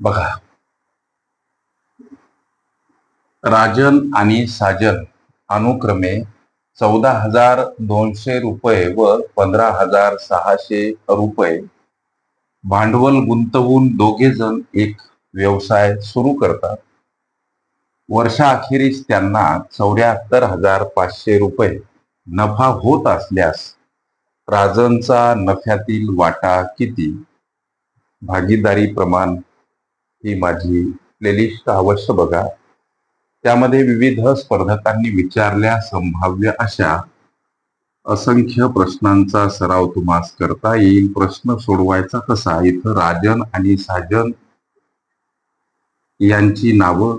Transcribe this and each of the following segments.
बघा. राजन आणि साजन अनुक्रमे चौदा हजार दोनशे रुपये व पंधरा हजार सहाशे रुपये भांडवल गुंतवून दोघे जण एक व्यवसाय सुरू करतात. वर्षाअखेरीस त्यांना चौऱ्याहत्तर हजार पाचशे रुपये नफा होत असल्यास राजनचा नफ्यातील वाटा किती? भागीदारी प्रमाण ही माझी प्लेलिस्ट अवश्य बघा. त्यामध्ये विविध स्पर्धकांनी विचारल्या संभाव्य अशा असंख्य प्रश्नांचा सराव तुम्हास करता येईल. प्रश्न सोडवायचा कसा? इथं राजन आणि साजन यांची नावं.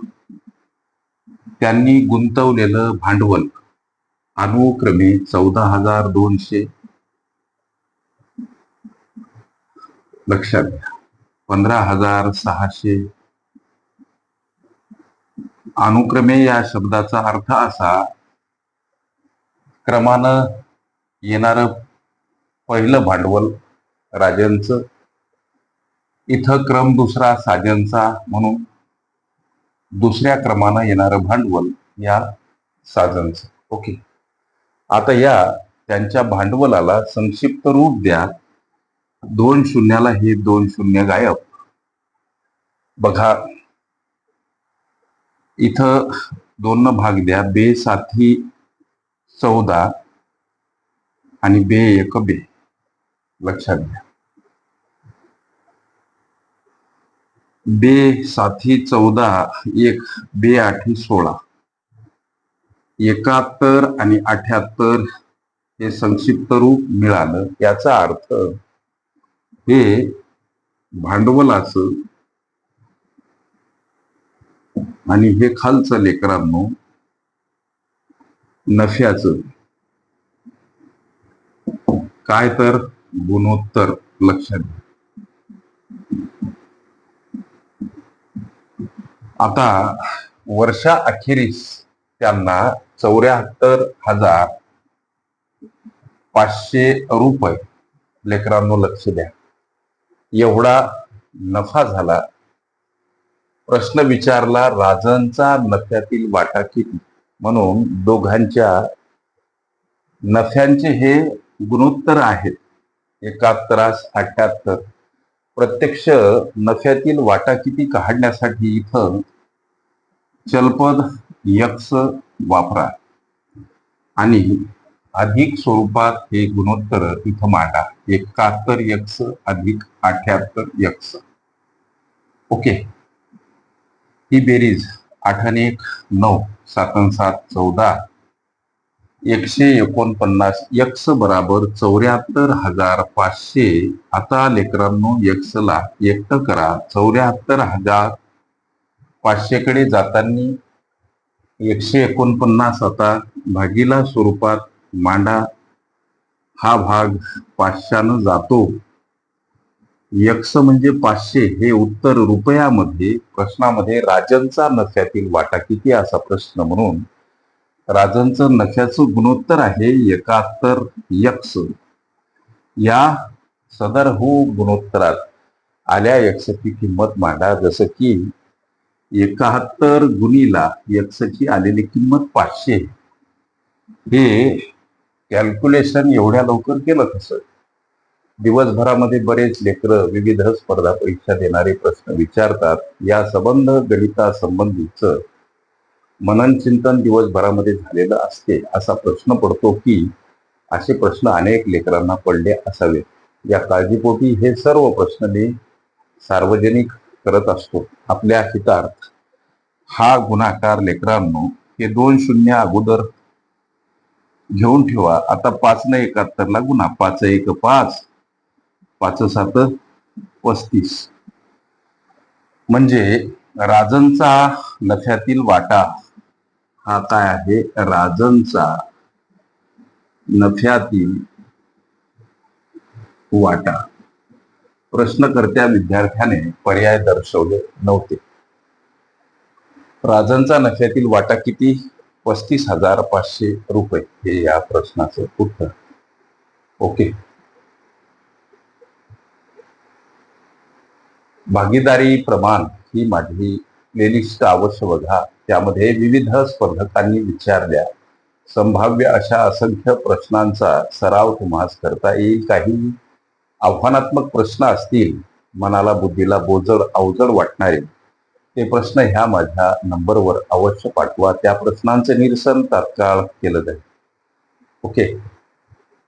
त्यांनी गुंतवलेलं भांडवल अनुक्रमे चौदा हजार दोनशे. लक्षात घ्या. पंधरा हजार सहाशे. अनुक्रमे या शब्दाचा अर्थ असा क्रमानं येणार पहिलं भांडवल राजांचं इथं क्रम दुसरा साजनचा म्हणून दुसऱ्या क्रमानं येणारं भांडवल या साजनचं ओके. आता या त्यांच्या भांडवलाला संक्षिप्त रूप द्या. दोन शून्याला हे दोन शून्य गायब. बघा इथं दोन भाग द्या. बे साथी चौदा आणि बे एक बे. लक्षात घ्या. बे साथी चौदा एक बे आठी सोळा. एकाहत्तर आणि अठ्याहत्तर हे संक्षिप्त रूप मिळालं. याचा अर्थ हे भांडवलाचं आणि हे खालचं लेकरांनो नफ्याचं काय तर गुणोत्तर लक्षात आता वर्षा अखेरीस त्यांना चौऱ्याहत्तर हजार पाचशे रुपये लेकरांनो लक्ष द्या. एवढा नफा झाला. प्रश्न विचारला राजांचा नफ्यातील वाटा किती? म्हणून दोघांच्या नफ्यांचे हे गुणोत्तर आहेत. एकाहत्तरास अठ्याहत्तर. प्रत्यक्ष नफ्यातील वाटा किती काढण्यासाठी इथं चलपद यक्ष वापरा. आणि अधिक स्वरूपात हे गुणोत्तर इथं मांडा. एकाहत्तर यक्स अधिक अठ्याहत्तर यक्स ओके ही बेरीज आठ आणि एक नऊ सात सात चौदा. एकशे एकोणपन्नास यक्स बराबर चौऱ्याहत्तर हजार पाचशे. आता लेकरांनो यक्सला एकट करा. चौऱ्याहत्तर हजार पाचशेकडे जाताना एकशे एकोणपन्नास आता भागीला स्वरूपात मांडा हा भाग पाचशानं जातो. यक्ष म्हणजे पाचशे हे उत्तर रुपयामध्ये प्रश्नामध्ये राजनचा नफ्यातील वाटा किती असा प्रश्न म्हणून राजनचं नफ्याचं गुणोत्तर आहे एकाहत्तर यक्ष. या सदर हो गुणोत्तरात आल्या यक्षची किंमत मांडा जसं की एकाहत्तर गुणीला यक्षची आलेली किंमत पाचशे. हे कॅल्क्युलेशन एवढ्या लवकर केलं कसं? दिवसभरामध्ये बरेच लेकरं विविध स्पर्धा परीक्षा देणारे प्रश्न विचारतात. या संबंध गणितासंबंधीच मनन चिंतन दिवसभरामध्ये झालेलं असते असा प्रश्न पडतो की असे प्रश्न अनेक लेकरांना पडले असावेत. या काळजीपोटी हे सर्व प्रश्न मी सार्वजनिक करत असतो. आपल्या हितार्थ हा गुणाकार लेकरांनो हे दोन शून्य अगोदर घेऊन ठेवा. आता पाच न एकाहत्तरला गुन्हा. पाच एक पाच. पाच सात पस्तीस. म्हणजे राजनचा नफ्यातील वाटा हा काय आहे? राजनचा नफ्यातील वाटा. प्रश्नकर्त्या विद्यार्थ्याने पर्याय दर्शवले नव्हते. राजनचा नफ्यातील वाटा किती? पस्तीस हजार पाचशे रुपये हे या प्रश्नाचं उत्तर. ओके. भागीदारी प्रमाण ही माझी प्लेलिस्ट अवश्य बघा. त्यामध्ये विविध स्पर्धकांनी विचारल्या. संभाव्य अशा असंख्य प्रश्नांचा सराव तुम्हास करता येईल. काही आव्हानात्मक प्रश्न असतील मनाला बुद्धीला बोजड अवजड वाटणारे. ते प्रश्न ह्या माझ्या नंबरवर अवश्य पाठवा. त्या प्रश्नांचे निरसन तात्काळ केलं जाईल. ओके?